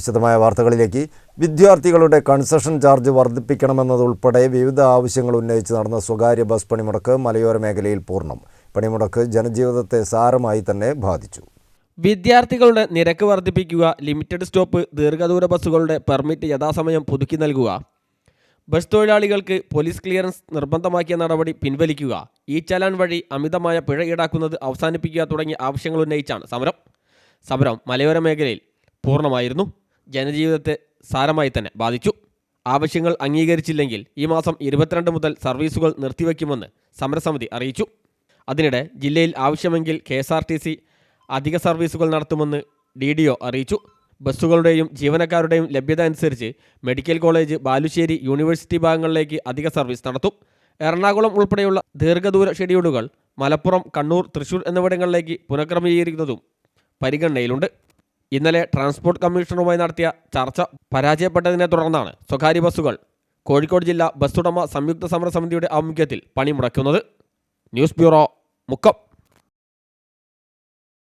വിശദമായ വാർത്തകളിലേക്ക് വിദ്യാർത്ഥികളുടെ കൺസഷൻ ചാർജ് വർദ്ധിപ്പിക്കണമെന്നതുൾപ്പെടെ വിവിധ ആവശ്യങ്ങൾ ഉന്നയിച്ച് നടന്ന സ്വകാര്യ ബസ് പണിമുടക്ക് മലയോര മേഖലയിൽ പൂർണം. പണിമുടക്ക് ജനജീവിതത്തെ സാരമായി തന്നെ ബാധിച്ചു. വിദ്യാർത്ഥികളുടെ നിരക്ക് വർദ്ധിപ്പിക്കുക ലിമിറ്റഡ് സ്റ്റോപ്പ് ദീർഘദൂര ബസ്സുകളുടെ പെർമിറ്റ് യഥാസമയം പുതുക്കി നൽകുക. ബസ് തൊഴിലാളികൾക്ക് പോലീസ് ക്ലിയറൻസ് നിർബന്ധമാക്കിയ നടപടി പിൻവലിക്കുക. ഈ ചലാൻ വഴി അമിതമായ പിഴ ഈടാക്കുന്നത് അവസാനിപ്പിക്കുക തുടങ്ങിയ ആവശ്യങ്ങൾ ഉന്നയിച്ചാണ് സമരം. സമരം മലയോര മേഖലയിൽ പൂർണമായിരുന്നു. ജനജീവിതത്തെ സാരമായി തന്നെ ബാധിച്ചു. ആവശ്യങ്ങൾ അംഗീകരിച്ചില്ലെങ്കിൽ ഈ മാസം ഇരുപത്തിരണ്ട് മുതൽ സർവീസുകൾ നിർത്തിവെക്കുമെന്ന് സമരസമിതി അറിയിച്ചു. അതിനിടെ ജില്ലയിൽ ആവശ്യമെങ്കിൽ K S R T C അധിക സർവീസുകൾ നടത്തുമെന്ന് ഡി ഡി ഒ അറിയിച്ചു. ബസ്സുകളുടെയും ജീവനക്കാരുടെയും ലഭ്യത അനുസരിച്ച് മെഡിക്കൽ കോളേജ് ബാലുശ്ശേരി യൂണിവേഴ്സിറ്റി ഭാഗങ്ങളിലേക്ക് അധിക സർവീസ് നടത്തും. എറണാകുളം ഉൾപ്പെടെയുള്ള ദീർഘദൂര ഷെഡ്യൂളുകൾ മലപ്പുറം കണ്ണൂർ തൃശൂർ എന്നിവിടങ്ങളിലേക്ക് പുനഃക്രമീകരിക്കുന്നതും പരിഗണനയിലുണ്ട്. ഇന്നലെ ട്രാൻസ്പോർട്ട് കമ്മീഷണറുമായി നടത്തിയ ചർച്ച പരാജയപ്പെട്ടതിനെ തുടർന്നാണ് സ്വകാര്യ ബസ്സുകൾ കോഴിക്കോട് ജില്ലാ ഉടമ സംയുക്ത സമരസമിതിയുടെ ആഭിമുഖ്യത്തിൽ പണിമുടക്കുന്നത് ന്യൂസ് ബ്യൂറോ മുക്കം.